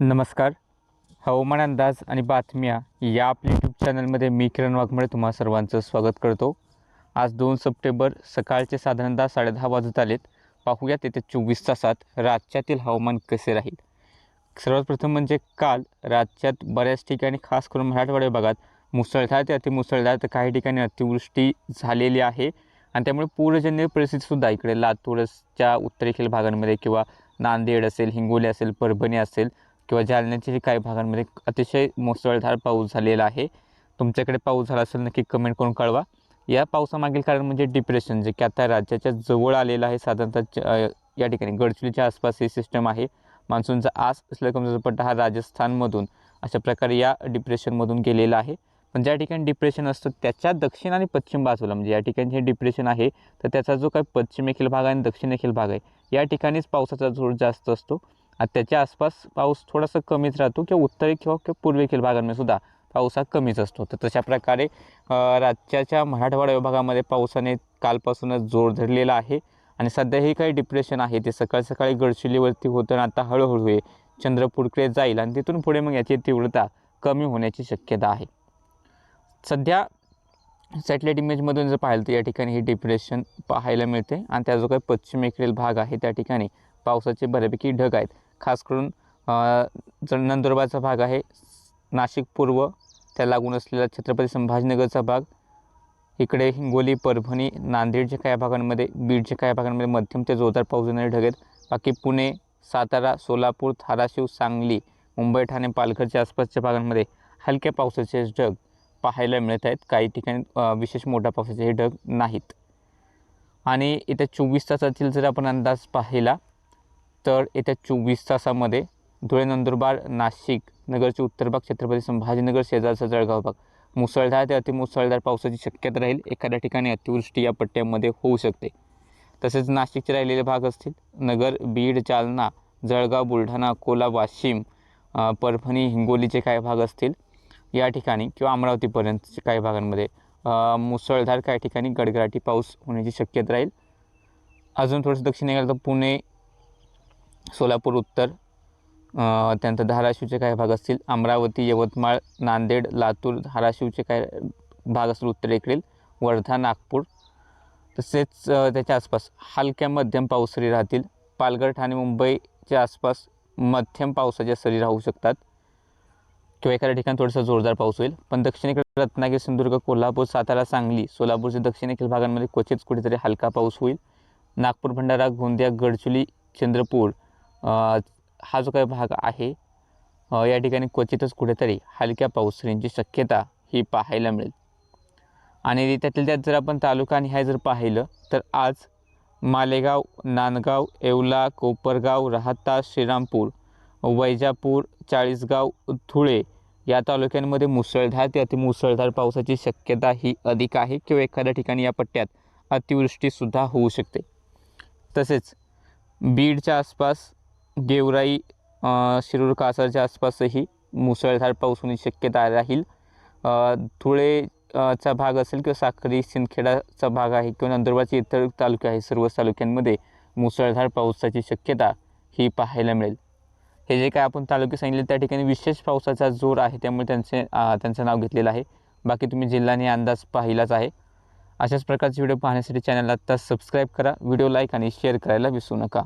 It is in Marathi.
नमस्कार. हवामान अंदाज आणि बातम्या या आपल्या यूट्यूब चॅनलमध्ये मी किरण वाघमळे तुम्हा सर्वांचं स्वागत करतो. आज दोन सप्टेंबर सकाळचे साधारणतः साडेदहा वाजत आलेत. पाहूयात येत्या चोवीस तासात राज्यातील हवामान कसे राहील. सर्वात प्रथम म्हणजे काल राज्यात बऱ्याच ठिकाणी खास करून मराठवाड्या भागात मुसळधार ते अतिमुसळधार तर काही ठिकाणी अतिवृष्टी झालेली आहे. आणि त्यामुळे पूरजन्य परिस्थितीसुद्धा इकडे लातूरच्या उत्तरेखील भागांमध्ये किंवा नांदेड असेल हिंगोली असेल परभणी असेल किंवा जालन्याच्या काही भागांमध्ये अतिशय मुसळधार पाऊस झालेला आहे तुमच्याकडे पाऊस झाला असेल नक्की कमेंट करून कळवा. या पावसामागील कारण म्हणजे डिप्रेशन जे की आता राज्याच्या जवळ आलेलं आहे साधारणतः या ठिकाणी गडचिरोलीच्या आसपास ही सिस्टम आहे. मान्सूनचा आस असल्या कमजोर पट्टा हा राजस्थानमधून अशा प्रकारे या डिप्रेशनमधून गेलेला आहे. पण ज्या ठिकाणी डिप्रेशन असतं त्याच्या दक्षिण आणि पश्चिम बाजूला म्हणजे या ठिकाणी जे डिप्रेशन आहे तर त्याचा जो काही पश्चिमेखील भाग आहे आणि दक्षिणेखील भाग आहे या ठिकाणीच पावसाचा जोर जास्त असतो. आणि त्याच्या आसपास पाऊस थोडासा कमीच राहतो किंवा उत्तरे किंवा किंवा पूर्वेखील भागांमध्ये सुद्धा पाऊस हा कमीच असतो. तर तशा प्रकारे राज्याच्या मराठवाडा विभागामध्ये पावसाने कालपासूनच जोर धरलेला आहे आणि सध्या हे काही डिप्रेशन आहे. ते सकाळ सकाळी गडचिरोलीवरती होतं आणि आता हळूहळू हे चंद्रपूरकडे जाईल आणि तिथून पुढे मग याची तीव्रता कमी होण्याची शक्यता आहे. सध्या सॅटेलाईट इमेजमधून जर पाहिलं तर या ठिकाणी हे डिप्रेशन पाहायला मिळते आणि त्या जो काही पश्चिमेकडील भाग आहे. त्या ठिकाणी पावसाचे बऱ्यापैकी ढग आहेत. खास करून जर नंदुरबारचा भाग आहे नाशिक पूर्व त्या लागून असलेला छत्रपती संभाजीनगरचा भाग. इकडे हिंगोली परभणी नांदेडच्या काही भागांमध्ये बीडच्या काही भागांमध्ये मध्यम ते जोरदार पाऊस येणारे ढग आहेत बाकी पुणे सातारा सोलापूर धाराशिव सांगली मुंबई ठाणे पालघरच्या आसपासच्या भागांमध्ये हलक्या पावसाचे ढग पाहायला मिळत आहेत. काही ठिकाणी विशेष मोठ्या पावसाचे हे ढग नाहीत. आणि येत्या चोवीस तासातील जर आपण अंदाज पाहिला तर येत्या चोवीस तासामध्ये धुळे नंदुरबार नाशिक नगरचे उत्तर भाग छत्रपती संभाजीनगर शेजारचा जळगाव भाग. मुसळधार ते अतिमुसळधार पावसाची शक्यता राहील. एखाद्या ठिकाणी अतिवृष्टी या पट्ट्यामध्ये होऊ शकते. तसेच नाशिकचे राहिलेले भाग असतील. नगर बीड जालना जळगाव बुलढाणा अकोला वाशिम परभणी हिंगोलीचे काही भाग असतील. या ठिकाणी किंवा अमरावतीपर्यंतच्या काही भागांमध्ये मुसळधार काही ठिकाणी गडगडाटी पाऊस होण्याची शक्यता राहील. अजून थोडंसं दक्षिण गेलं तर पुणे सोलापूर उत्तर. त्यानंतर धाराशिवचे काही भाग असतील. अमरावती यवतमाळ नांदेड लातूर धाराशिवचे काही भाग असतील उत्तरेकडील. वर्धा नागपूर. तसेच त्याच्या आसपास हलक्या मध्यम पावसरी राहतील. पालघर ठाणे मुंबईच्या आसपास मध्यम पावसाच्या सरी राहू शकतात. किंवा एखाद्या ठिकाणी थोडासा जोरदार पाऊस होईल. पण दक्षिणेकडे रत्नागिरी सिंधुदुर्ग कोल्हापूर सातारा सांगली सोलापूरच्या दक्षिणेकडील भागांमध्ये क्वचित कुठेतरी हलका पाऊस होईल. नागपूर भंडारा गोंदिया गडचुली चंद्रपूर हा जो काही भाग आहे या ठिकाणी क्वचितच कुठेतरी हलक्या पाऊसरींची शक्यता ही पाहायला मिळेल. आणि त्यातील त्यात जर आपण तालुका आणि ह्या जर पाहिलं तर आज मालेगाव नांदगाव येवला कोपरगाव राहता श्रीरामपूर वैजापूर चाळीसगाव धुळे या तालुक्यांमध्ये मुसळधार ते अतिमुसळधार पावसाची शक्यता ही अधिक आहे किंवा एखाद्या ठिकाणी या पट्ट्यात अतिवृष्टीसुद्धा होऊ शकते. तसेच बीडच्या आसपास गेवराई शिरूर कासारच्या आसपासही मुसळधार पाऊस होण्याची शक्यता राहील. अ, धुळे चा भाग असेल किंवा साखरी सिंदखेडाचा भाग आहे किंवा नंदुरबारचे इतर तालुके आहे सर्वच तालुक्यांमध्ये मुसळधार पावसाची शक्यता ही पाहायला मिळेल. हे जे काय आपण तालुके सांगितले त्या ठिकाणी विशेष पावसाचा जोर आहे त्यामुळे त्यांचे त्यांचं नाव घेतलेलं आहे. बाकी तुम्ही जिल्ह्याने अंदाज पाहिलाच आहे. अशाच प्रकारचे व्हिडिओ पाहण्यासाठी चॅनलला आत्ता सबस्क्राईब करा व्हिडिओ लाईक आणि शेअर करायला विसरू नका.